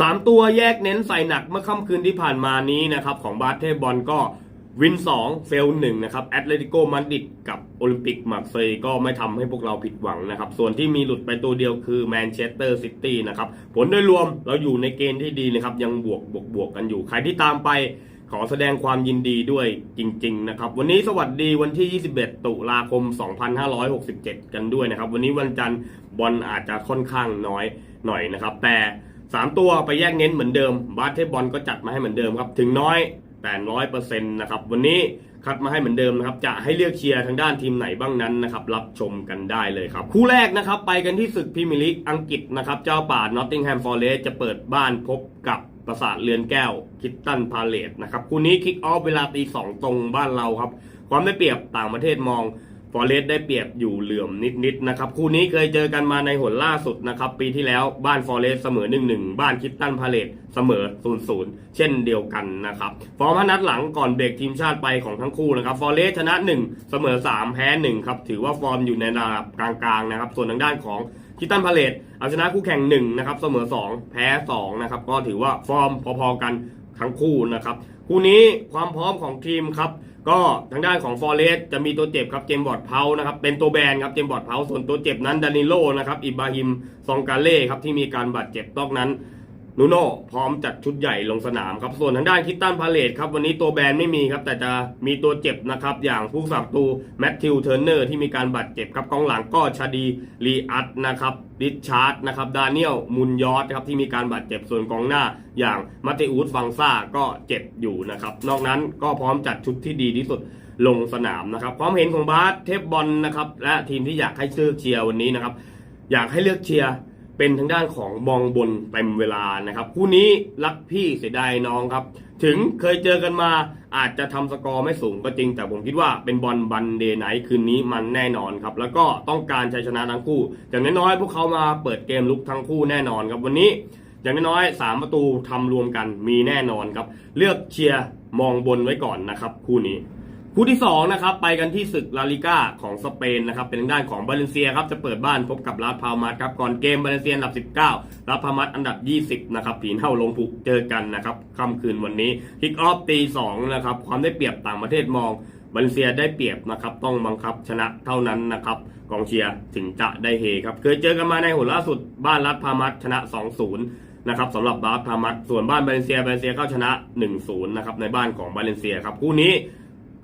สามตัวแยกเน้นใส่หนักเมื่อค่ำคืนที่ผ่านมานี้นะครับของบาสเทบอลก็วิน2 เฟลหนึ่งนะครับแอตเลติโกมาดริดกับโอลิมปิกมาร์เซยก็ไม่ทำให้พวกเราผิดหวังนะครับ ส่วนที่มีหลุดไปตัวเดียวคือแมนเชสเตอร์ซิตี้นะครับผลโดยรวมเราอยู่ในเกณฑ์ที่ดีนะครับ ยังบวกบวกบวกกันอยู่ ใครที่ตามไปขอแสดงความยินดีด้วยจริง ๆ นะครับ วันนี้สวัสดีวันที่ 21 ตุลาคม 2567 กันด้วยนะครับ วันนี้วันจันทร์บอลอาจจะค่อนข้างน้อยหน่อยนะครับ แต่ 3 ตัวไปแยกเน้นเหมือนเดิมบาสเทพบอลก็จัดมาให้เหมือนเดิมครับ ถึงน้อยแต่ร้อยเปอร์เซ็นต์นะครับ วันนี้คัดมาให้เหมือนเดิมนะครับ จะให้เลือกเชียร์ทางด้านทีมไหนบ้างนั้นนะครับ รับชมกันได้เลยครับ คู่แรกนะครับ ไปกันที่ศึกพรีเมียร์ลีกอังกฤษนะครับ เจ้าป่านอตติงแฮมฟอร์เรสจะเปิดบ้านพบกับปราสาทเรือนแก้วคิตตันพาเลตนะครับ คู่นี้คิกออฟเวลาตีสองตรงบ้านเราครับ ความได้เปรียบต่างประเทศมอง อเรสได้เปรียบอยู่เหลื่อมนิดๆนะครับคู่นี้เคยเจอกันมาในหนล่าสุดนะครับปีที่แล้วบ้านฟอเรสเสมอ 1-1 บ้านคิตตันพาเลตเสมอ 0-0 เช่นเดียวกันนะครับฟอร์มห้านัดหลังก่อนเบรกทีมชาติไปของทั้งคู่นะครับฟอเรสชนะ 1 เสมอ 3 แพ้ 1 ครับถือว่าฟอร์มอยู่ในระดับกลางๆนะครับส่วนทางด้านของคิตตันพาเลตเอาชนะคู่แข่ง1นะครับเสมอ 2 แพ้2นะครับก็ถือว่าฟอร์มพอๆกันทั้งคู่นะครับ คู่นี้ความพร้อมของทีมครับ ก็ทางด้านของฟอร์เรสจะมีตัวเจ็บครับเจมบอร์ดเพานะครับเป็นตัวแบนครับเจมบอร์ดเพาส่วนตัวเจ็บนั้นดานิโลนะครับอิบราฮิมซองกาเล่ครับที่มีการบาดเจ็บนอกนั้น นูโน่พร้อมจัดชุดใหญ่ลงสนามครับ ส่วนทางด้านคิตตันพาเลตครับ วันนี้ตัวแบนไม่มีครับ แต่จะมีตัวเจ็บนะครับ อย่างผู้สับตูแมตติวเทอร์เนอร์ที่มีการบาดเจ็บครับกองหลังก็ชาดีลีอัตนะครับริชาร์ดนะครับดานิเอลมุนยอสครับที่มีการบาดเจ็บส่วนกองหน้า อย่างมาเตอุสฟังซ่าก็เจ็บอยู่นะครับ นอกนั้นก็พร้อมจัดชุดที่ดีที่สุดลงสนามนะครับ ความเห็นของบาสเทพบอลนะครับและทีมที่อยากให้เลือกเชียร์วันนี้นะครับอยากให้เลือกเชียร์ เป็นทางด้านของมองบนเต็มเวลานะครับคู่นี้รักพี่เสียดายน้องครับ ถึงเคยเจอกันมาอาจจะทำสกอร์ไม่สูงก็จริง แต่ผมคิดว่าเป็นบอลบันเดย์ไนท์คืนนี้มันแน่นอนครับ แล้วก็ต้องการชัยชนะทั้งคู่อย่างน้อยๆพวกเขามาเปิดเกมลุกทั้งคู่แน่นอนครับวันนี้อย่างน้อยๆสามประตูทำรวมกันมีแน่นอนครับ เลือกเชียร์มองบนไว้ก่อนนะครับ คู่นี้ คู่ที่2นะครับไปกันที่ศึกลาลิก้าของสเปนนะครับเป็นทางด้านของบาเลนเซียครับจะเปิดบ้านพบกับลาดพามาสครับก่อนเกมบาเลนเซียอันดับ 19ลาดพามาสอันดับ 20นะครับผีเท่าลงผูกเจอกันนะครับค่ำคืนวันนี้คิกออฟตี2นะครับความได้เปรียบต่างประเทศมองบาเลนเซียได้เปรียบนะครับต้องบังคับชนะเท่านั้นนะครับกองเชียร์ถึงจะได้เฮครับเคยเจอกันมาในหนล่าสุดบ้านลาดพามาสชนะ 2-0นะครับสำหรับบาสพามัสส่วนบ้านบาเลนเซียบาเลนเซียก็ชนะ 1-0 นะครับในบ้านของบาเลนเซียครับคู่นี้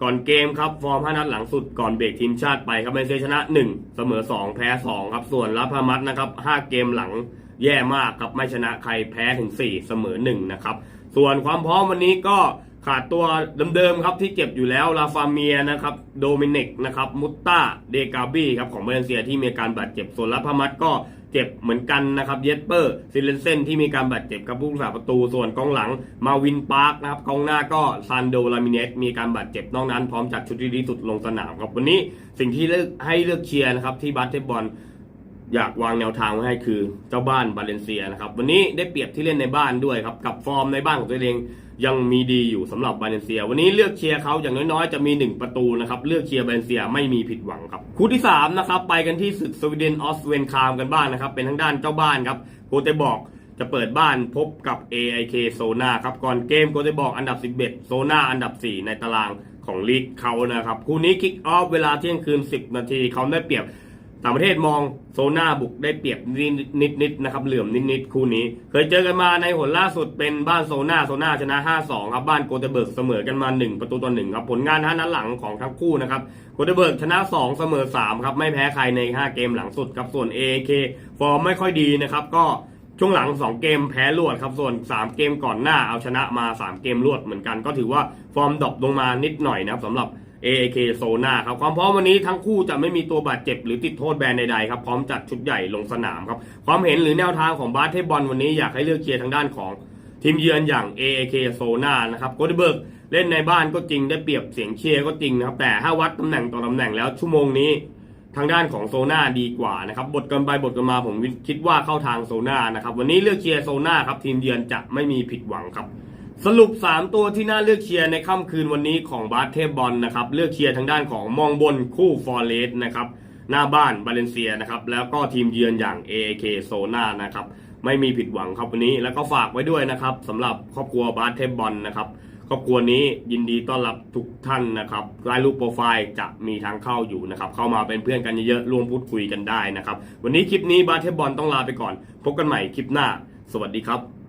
ก่อนเกมครับฟอร์มห้านัดหลังสุดก่อนเบรกทีมชาติไปครับบาเลนเซียชนะ 1 เสมอ 2 แพ้ 2 ครับส่วนลาพามัดนะครับ 5 เกมหลังแย่มากครับไม่ชนะใครแพ้ถึง 4 เสมอ 1 นะครับ ส่วนความพร้อมวันนี้ก็ ขาดตัวเดิมๆครับที่เจ็บอยู่แล้วลาฟาเมียนะครับโดมินิกนะครับมุตตาเดกาบี้ครับของบาเลนเซียที่มีการบาดเจ็บส่วนลาพมัสก็เจ็บเหมือนกันนะครับเยสเปอร์ซิเลนเซนที่มีการบาดเจ็บกับผู้รักษาประตูส่วนกองหลังมาวินปาร์คนะครับกองหน้าก็ซันโดลามิเนสมีการบาดเจ็บนอกนั้นพร้อมจัดชุดที่ดีที่สุดลงสนามครับวันนี้สิ่งที่เลือกให้เลือกเชียร์นะครับที่บาสเทบอล อยากวางแนวทางไว้ให้คือเจ้าบ้านบาเลนเซียนะครับ วันนี้ได้เปรียบที่เล่นในบ้านด้วยครับ กับฟอร์มในบ้านของตัวเองยังมีดีอยู่สำหรับบาเลนเซีย วันนี้เลือกเชียร์เขาอย่างน้อยๆ จะมี 1 ประตูนะครับ เลือกเชียร์บาเลนเซียไม่มีผิดหวังครับ คู่ที่3นะครับไปกันที่ศึกสวีเดนออสเวนคามกันบ้างนะครับ เป็นทางด้านเจ้าบ้านครับโกเตบอกจะเปิดบ้านพบกับ AIK โซนาครับก่อนเกมโกเตบอกอันดับ 11 โซนาอันดับ 4 ในตารางของลีกเขานะครับ คู่นี้คิกออฟเวลาเที่ยงคืน 10 นาทีเขาได้เปรียบ ต่างประเทศมองโซน่าบุกได้เปรียบนิดๆนะครับ เหลื่อมนิดๆคู่นี้ เคยเจอกันมาในหนล่าสุดเป็นบ้านโซน่าโซน่าชนะ 5-2 ครับบ้านโกเตเบิร์กเสมอกันมา 1 ประตูต่อ1ครับผลงานห้านัดหลังของทั้งคู่นะครับโกเตเบิร์กชนะ 2 เสมอ 3 ครับ ไม่แพ้ใครใน 5 เกมหลังสุดครับส่วน AK ฟอร์มไม่ค่อยดีนะครับก็ช่วงหลัง 2 เกมแพ้รวดครับ ส่วน 3 เกมก่อนหน้าเอาชนะมา 3 เกมรวดเหมือนกัน ก็ถือว่าฟอร์มดรอปลงมานิดหน่อยนะครับสำหรับ AAK โซนาครับความพร้อมวันนี้ทั้งคู่จะไม่มีตัวบาดเจ็บหรือติดโทษแบนใดๆครับพร้อมจัดชุดใหญ่ลงสนามครับความเห็นหรือแนวทางของบาสเทบอลวันนี้อยากให้เลือกเชียร์ทางด้านของทีมเยือนอย่าง AAK โซนานะครับโกลเบิร์กเล่นในบ้านก็จริงได้เปรียบเสียงเชียร์ก็จริงนะครับแต่ถ้าวัดตำแหน่งต่อตำแหน่งแล้วชั่วโมงนี้ทางด้านของโซนาดีกว่านะครับบทกันไปบทกันมาผมคิดว่าเข้าทางโซนานะครับวันนี้เลือกเชียร์โซนาครับทีมเยือนจะไม่มีผิดหวังครับ สรุป 3 ตัวที่น่าเลือกเชียร์ในค่ำคืนวันนี้ของบาสเทบอลนะครับเลือกเชียร์ทางด้านของมองบนคู่ฟอร์เรสนะครับหน้าบ้านบาเลนเซียนะครับแล้วก็ทีมเยือนอย่าง AK โซนานะครับไม่มีผิดหวังครับวันนี้แล้วก็ฝากไว้ด้วยนะครับสำหรับครอบครัวบาสเทบอลนะครับครอบครัวนี้ยินดีต้อนรับทุกท่านนะครับรายรูปโปรไฟล์จะมีทางเข้าอยู่นะครับเข้ามาเป็นเพื่อนกันเยอะๆร่วมพูดคุยกันได้นะครับวันนี้คลิปนี้บาสเทบอลต้องลาไปก่อน พบกันใหม่คลิปหน้า สวัสดีครับ